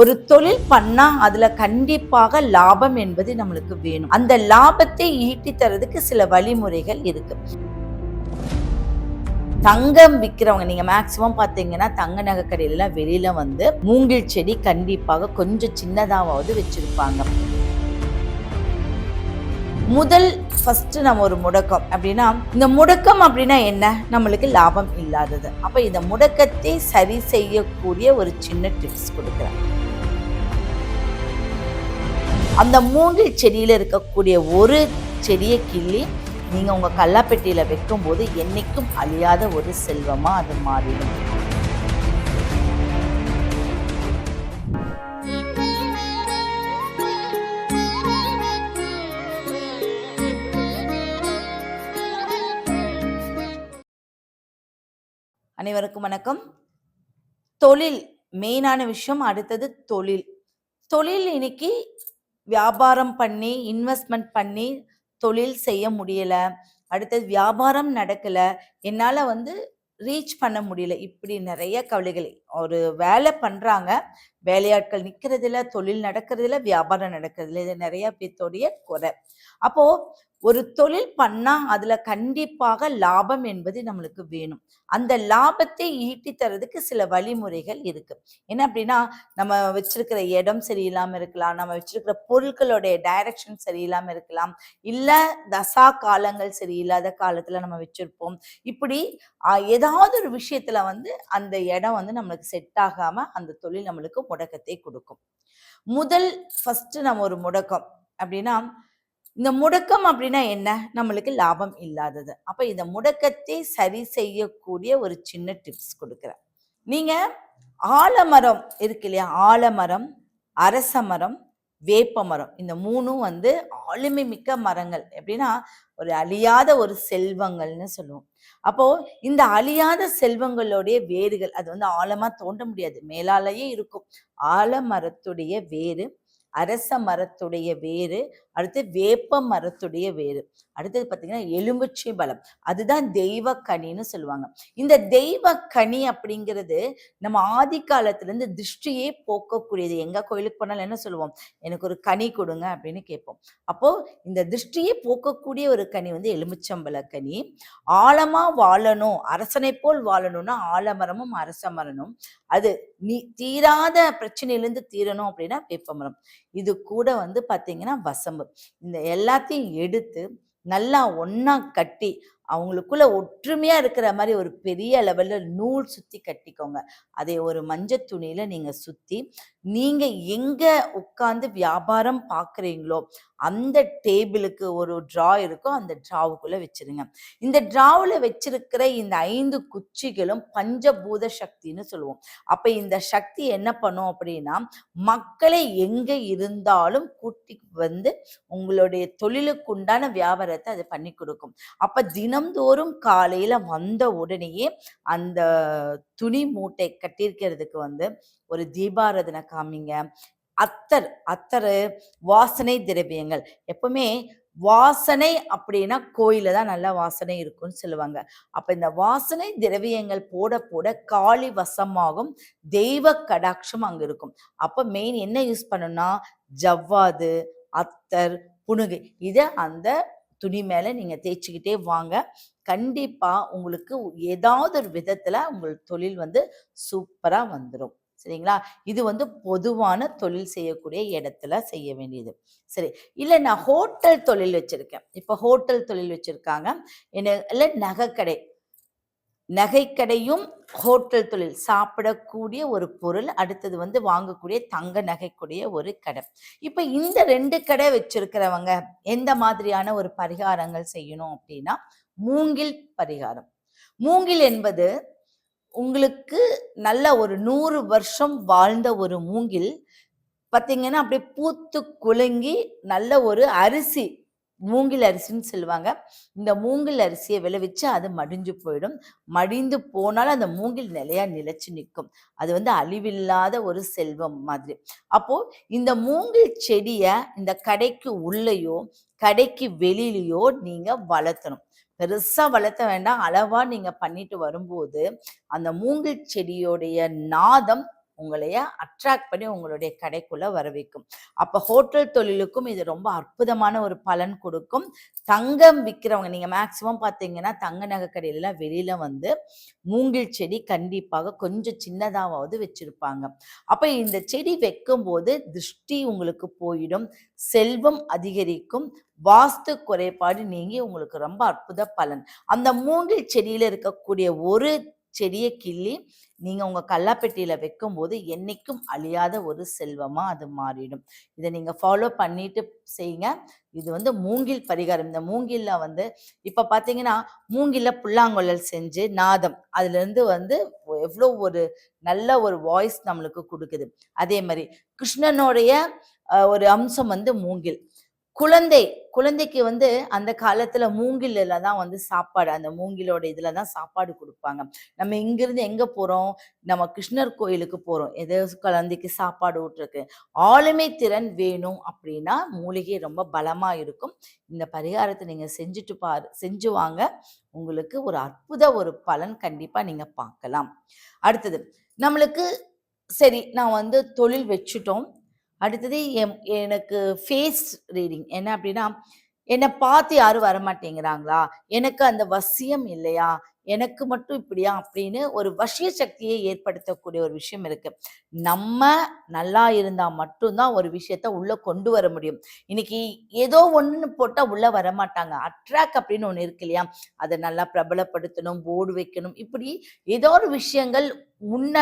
ஒரு தொழில் பண்ணா அதுல கண்டிப்பாக லாபம் என்பது நம்மளுக்கு வேணும். அந்த லாபத்தை ஈட்டி தரதுக்கு சில வழிமுறைகள் இருக்கு. தங்கம் விற்கிறவங்க நீங்க மேக்சிமம் பாத்தீங்கன்னா தங்க நகை கடையில வெளியில வந்து மூங்கில் செடி கண்டிப்பாக கொஞ்சம் சின்னதாவது வச்சிருப்பாங்க. முதல் ஃபர்ஸ்ட் நம்ம ஒரு முடக்கம் அப்படின்னா இந்த முடக்கம் அப்படின்னா என்ன? நம்மளுக்கு லாபம் இல்லாதது. அப்ப இந்த முடக்கத்தை சரி செய்யக்கூடிய ஒரு சின்ன டிப்ஸ் கொடுக்குறேன். அந்த மூங்கில் செடியில இருக்கக்கூடிய ஒரு செடியை கிள்ளி நீங்க உங்க கல்லாப்பெட்டியில் வைக்கும்போது என்னைக்கும் அழியாத ஒரு செல்வமா அது மாறிடும். அனைவருக்கும் வணக்கம். தொழில் மெயினான விஷயம் அடுத்தது தொழில். தொழில் இன்னைக்கு வியாபாரம் பண்ணி இன்வெஸ்ட்மெண்ட் பண்ணி தொழில் செய்ய முடியலை. அடுத்தது வியாபாரம் நடக்கலை. என்னால் வந்து ரீச் பண்ண முடியல. இப்படி நிறைய கவலைகள். ஒரு வேலை பண்ணுறாங்க வேலையாட்கள் நிற்கிறதில்ல தொழில் நடக்கிறதில்ல வியாபாரம் நடக்கிறதில்ல. இது நிறைய பேர்த்தோடைய குறை. அப்போது ஒரு தொழில் பண்ணா அதுல கண்டிப்பாக லாபம் என்பது நம்மளுக்கு வேணும். அந்த லாபத்தை ஈட்டி தரதுக்கு சில வழிமுறைகள் இருக்கு. என்ன அப்படின்னா நம்ம வச்சிருக்கிற இடம் சரியில்லாம இருக்கலாம் நம்ம வச்சிருக்கிற பொருட்களுடைய டைரக்ஷன் சரியில்லாம இருக்கலாம் இல்ல தசா காலங்கள் சரியில்லாத காலத்துல நம்ம வச்சிருப்போம். இப்படி ஏதாவது ஒரு விஷயத்துல வந்து அந்த இடம் வந்து நம்மளுக்கு செட் ஆகாம அந்த தொழில் நம்மளுக்கு முடக்கத்தை கொடுக்கும். முதல் ஃபர்ஸ்ட் நம்ம ஒரு முடக்கம். அப்படின்னா இந்த முடக்கம் அப்படின்னா என்ன? நம்மளுக்கு லாபம் இல்லாதது. அப்போ இந்த முடக்கத்தை சரி செய்யக்கூடிய ஒரு சின்ன டிப்ஸ் கொடுக்குறேன். நீங்கள் ஆலமரம் இருக்கு இல்லையா? ஆலமரம் அரச மரம் வேப்ப மரம். இந்த மூணும் வந்து ஆளுமை மிக்க மரங்கள். எப்படின்னா ஒரு அழியாத ஒரு செல்வங்கள்னு சொல்லுவோம். அப்போ இந்த அழியாத செல்வங்களுடைய வேர்கள் அது வந்து ஆழமா தோண்ட முடியாது. மேலாலேயே இருக்கும். ஆலமரத்துடைய வேறு அரச மரத்துடைய வேறு அடுத்து வேப்ப மரத்துடைய வேறு அடுத்தது பார்த்தீங்கன்னா எலும்புச்சை பலம் அதுதான் தெய்வ கனின்னு சொல்லுவாங்க. இந்த தெய்வ கனி அப்படிங்கிறது நம்ம ஆதி காலத்திலேருந்து திருஷ்டியே போக்கக்கூடியது. எங்கள் கோயிலுக்கு போனாலும் என்ன சொல்லுவோம்? எனக்கு ஒரு கனி கொடுங்க அப்படின்னு கேட்போம். அப்போது இந்த திருஷ்டியை போக்கக்கூடிய ஒரு கனி வந்து எலுமிச்சம்பழ கனி. ஆழமாக வாழணும். அரசனை போல் வாழணும்னா ஆலமரமும் அரச மரமும் அது நீ தீராத பிரச்சனையிலேருந்து தீரணும் அப்படின்னா வேப்பமரம். இது கூட வந்து பார்த்தீங்கன்னா வசம்பு. இந்த எல்லாத்தையும் எடுத்து நல்லா ஒன்றா கட்டி அவங்களுக்குள்ள ஒற்றுமையாக இருக்கிற மாதிரி ஒரு பெரிய லெவலில் நூல் சுற்றி கட்டிக்கோங்க. அதை ஒரு மஞ்சள் துணியில் நீங்கள் சுற்றி நீங்கள் எங்கே உட்காந்து வியாபாரம் பார்க்குறீங்களோ அந்த டேபிளுக்கு ஒரு ட்ரா இருக்கோ அந்த ட்ராவுக்குள்ள வச்சிருங்க. இந்த ட்ராவில் வச்சிருக்கிற இந்த ஐந்து குச்சிகளும் பஞ்சபூத சக்தின்னு சொல்லுவோம். அப்ப இந்த சக்தி என்ன பண்ணும் அப்படின்னா மக்களை எங்க இருந்தாலும் கூட்டி வந்து உங்களுடைய தொழிலுக்கு உண்டான வியாபாரத்தை அது பண்ணி கொடுக்கும். அப்ப தினம்தோறும் காலையில வந்த உடனேயே அந்த துணி மூட்டை கட்டியிருக்கிறதுக்கு வந்து ஒரு தீபாரதனை காமிங்க. அத்தர் அத்தர் வாசனை திரவியங்கள். எப்பவுமே வாசனை அப்படின்னா கோயில தான் நல்ல வாசனை இருக்கும்னு சொல்லுவாங்க. அப்ப இந்த வாசனை திரவியங்கள் போட போட காளி வசமாகும் தெய்வ கடாட்சம் அங்க இருக்கும். அப்ப மெயின் என்ன யூஸ் பண்ணணும்னா ஜவ்வாது அத்தர் புனுகு இதை அந்த துணி மேல நீங்க தேய்ச்சிக்கிட்டே வாங்க. கண்டிப்பா உங்களுக்கு ஏதாவது ஒரு விதத்துல உங்கள் தொழில் வந்து சூப்பரா வந்துடும் சரிங்களா? இது வந்து பொதுவான தொழில் செய்யக்கூடிய இடத்துல செய்ய வேண்டியது. சரி இல்லை நான் ஹோட்டல் தொழில் வச்சிருக்கேன். இப்போ ஹோட்டல் தொழில் வச்சிருக்காங்க. என்ன இல்லை நகைக்கடை. நகைக்கடையும் ஹோட்டல் தொழில். சாப்பிடக்கூடிய ஒரு பொருள் அடுத்தது வந்து வாங்கக்கூடிய தங்க நகைக்கூடிய ஒரு கடை. இப்போ இந்த ரெண்டு கடை வச்சிருக்கிறவங்க எந்த மாதிரியான ஒரு பரிகாரங்கள் செய்யணும் அப்படின்னா மூங்கில் பரிகாரம். மூங்கில் என்பது உங்களுக்கு நல்ல ஒரு நூறு வருஷம் வாழ்ந்த ஒரு மூங்கில் பார்த்தீங்கன்னா அப்படியே பூத்து குலுங்கி நல்ல ஒரு அரிசி மூங்கில் அரிசின்னு சொல்லுவாங்க. இந்த மூங்கில் அரிசியை விளைவிச்சு அது மடிஞ்சு போயிடும். மடிந்து போனாலும் அந்த மூங்கில் நிலையா நிலைச்சு நிற்கும். அது வந்து அழிவில்லாத ஒரு செல்வம் மாதிரி. அப்போ இந்த மூங்கில் செடியை இந்த கடைக்கு உள்ளேயோ கடைக்கு வெளியிலையோ நீங்க வளர்த்தணும். பெருசா வளர்த்த வேண்டாம். அளவா நீங்க பண்ணிட்டு வரும்போது அந்த மூங்கில் செடியோடைய நாதம் உங்களைய அட்ராக்ட் பண்ணி உங்களுடைய கடைக்குள்ள வர வைக்கும். அப்ப ஹோட்டல் தொழிலுக்கும் இது ரொம்ப அற்புதமான ஒரு பலன் கொடுக்கும். தங்கம் விற்கிறவங்க நீங்க மேக்சிமம் பார்த்தீங்கன்னா தங்க நகை கடையில வெளியில வந்து மூங்கில் செடி கண்டிப்பாக கொஞ்சம் சின்னதாவது வச்சிருப்பாங்க. அப்ப இந்த செடி வைக்கும் போது திருஷ்டி உங்களுக்கு போயிடும். செல்வம் அதிகரிக்கும். வாஸ்து குறைபாடு நீங்கி உங்களுக்கு ரொம்ப அற்புத பலன். அந்த மூங்கில் செடியில இருக்கக்கூடிய ஒரு செடியை கிள்ளி நீங்க உங்க கல்லாப்பெட்டியில வைக்கும்போது என்னைக்கும் அழியாத ஒரு செல்வமா அது மாறிடும். இதை நீங்க ஃபாலோ பண்ணிட்டு செய்யுங்க இது வந்து மூங்கில் பரிகாரம். இந்த மூங்கில்ல வந்து இப்ப பாத்தீங்கன்னா மூங்கில்ல புல்லாங்குழல் செஞ்சு நாதம். அதுல இருந்து வந்து எவ்வளோ ஒரு நல்ல ஒரு வாய்ஸ் நம்மளுக்கு கொடுக்குது. அதே மாதிரி கிருஷ்ணனுடைய ஒரு அம்சம் வந்து மூங்கில். குழந்தை குழந்தைக்கு வந்து அந்த காலத்துல மூங்கில்ல தான் வந்து சாப்பாடு அந்த மூங்கிலோட இதுல தான் சாப்பாடு கொடுப்பாங்க. நம்ம இங்கிருந்து எங்க போறோம்? நம்ம கிருஷ்ணர் கோயிலுக்கு போறோம். எதோ குழந்தைக்கு சாப்பாடு ஊட்டுறதுக்கு. ஆளுமை திறன் வேணும் அப்படின்னா மூலிகை ரொம்ப பலமா இருக்கும். இந்த பரிகாரத்தை நீங்க செஞ்சுட்டு பாரு செஞ்சு வாங்க. உங்களுக்கு ஒரு அற்புத ஒரு பலன் கண்டிப்பா நீங்க பார்க்கலாம். அடுத்தது நம்மளுக்கு சரி நான் வந்து தொழில் வச்சுட்டோம். அடுத்தது எம் எனக்கு ஃபேஸ் ரீடிங் என்ன அப்படின்னா என்னை பார்த்து யாரும் வரமாட்டேங்கிறாங்களா? எனக்கு அந்த வசியம் இல்லையா? எனக்கு மட்டும் இப்படியா? அப்படின்னு ஒரு வசிய சக்தியை ஏற்படுத்தக்கூடிய ஒரு விஷயம் இருக்கு. நம்ம நல்லா இருந்தா மட்டும்தான் ஒரு விஷயத்த உள்ள கொண்டு வர முடியும். இன்னைக்கு ஏதோ ஒன்று போட்டா உள்ள வர மாட்டாங்க அட்ராக் அப்படின்னு ஒன்று இருக்கு இல்லையா? அதை நல்லா பிரபலப்படுத்தணும் போர்டு வைக்கணும். இப்படி ஏதோ ஒரு விஷயங்கள் முன்ன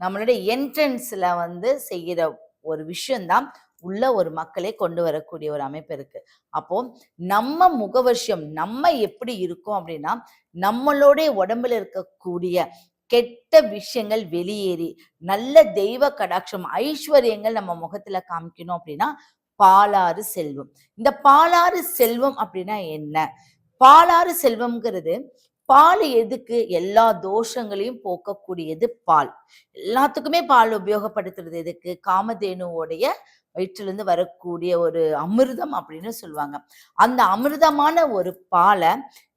நம்மளுடைய என்ட்ரன்ஸ்ல வந்து செய்கிற ஒரு விஷயம்தான் உள்ள ஒரு மக்களை கொண்டு வரக்கூடிய ஒரு அமைப்பு இருக்கு. அப்போ நம்ம முகவர்ஷம் நம்ம எப்படி இருக்கோம் அப்படின்னா நம்மளுடைய உடம்புல இருக்கக்கூடிய கெட்ட விஷயங்கள் வெளியேறி நல்ல தெய்வ கடாட்சம் ஐஸ்வர்யங்கள் நம்ம முகத்துல காமிக்கணும் அப்படின்னா பாலாறு செல்வம். இந்த பாலாறு செல்வம் அப்படின்னா என்ன? பாலாறு செல்வம்ங்கிறது பால் எதுக்கு? எல்லா தோஷங்களையும் போக்கக்கூடியது பால். எல்லாத்துக்குமே பால் உபயோகப்படுத்துறது எதுக்கு? காமதேனுவோடைய வயிற்றிலிருந்து வரக்கூடிய ஒரு அமிர்தம் அப்படின்னு சொல்லுவாங்க. அந்த அமிர்தமான ஒரு பாலை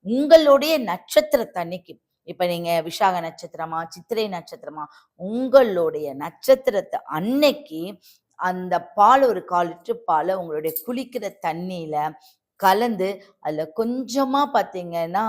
உங்களுடைய நட்சத்திரத்தன்னைக்கு இப்ப நீங்க விசாக நட்சத்திரமா சித்திரை நட்சத்திரமா உங்களுடைய நட்சத்திரத்தை அன்னைக்கு அந்த பால் ஒரு கால் லிட்டர் பாலை உங்களுடைய குளிக்கிற தண்ணியில கலந்து அதுல கொஞ்சமா பாத்தீங்கன்னா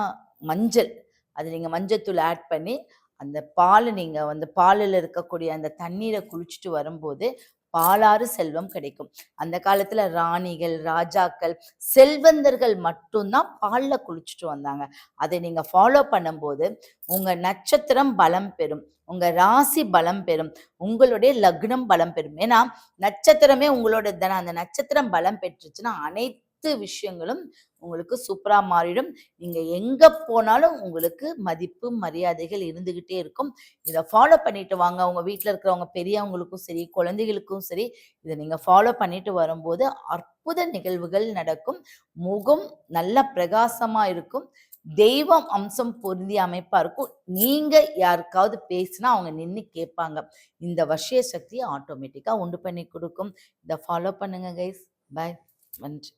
மஞ்சள். அது நீங்கள் மஞ்சத்தூள் ஆட் பண்ணி அந்த பாலை நீங்கள் வந்து பாலில் இருக்கக்கூடிய அந்த தண்ணீரை குளிச்சுட்டு வரும்போது பாலாறு செல்வம் கிடைக்கும். அந்த காலத்துல ராணிகள் ராஜாக்கள் செல்வந்தர்கள் மட்டும்தான் பால்ல குளிச்சுட்டு வந்தாங்க. அதை நீங்க ஃபாலோ பண்ணும்போது உங்க நட்சத்திரம் பலம் பெறும். உங்க ராசி பலம் பெறும். உங்களுடைய லக்னம் பலம் பெறும். ஏன்னா நட்சத்திரமே உங்களோட தானே அந்த நட்சத்திரம் பலம் பெற்றுச்சுன்னா அனைத்து விஷயங்களும் உங்களுக்கு சூப்பரா மாறிடும். நீங்க எங்க போனாலும் உங்களுக்கு மதிப்பு மரியாதைகள் இருந்துகிட்டே இருக்கும். இதை ஃபாலோ பண்ணிட்டு வாங்க. உங்க வீட்டில் இருக்கிறவங்க பெரியவங்களுக்கும் சரி குழந்தைகளுக்கும் சரி இதை நீங்க ஃபாலோ பண்ணிட்டு வரும்போது அற்புத நிகழ்வுகள் நடக்கும். முகம் நல்ல பிரகாசமா இருக்கும். தெய்வம் அம்சம் பொருந்திய அமைப்பா இருக்கும். நீங்க யாருக்காவது பேசினா அவங்க நின்று கேட்பாங்க. இந்த வசிய சக்தியை ஆட்டோமேட்டிக்கா உண்டு பண்ணி கொடுக்கும். இதை ஃபாலோ பண்ணுங்க கைஸ் பை நன்றி.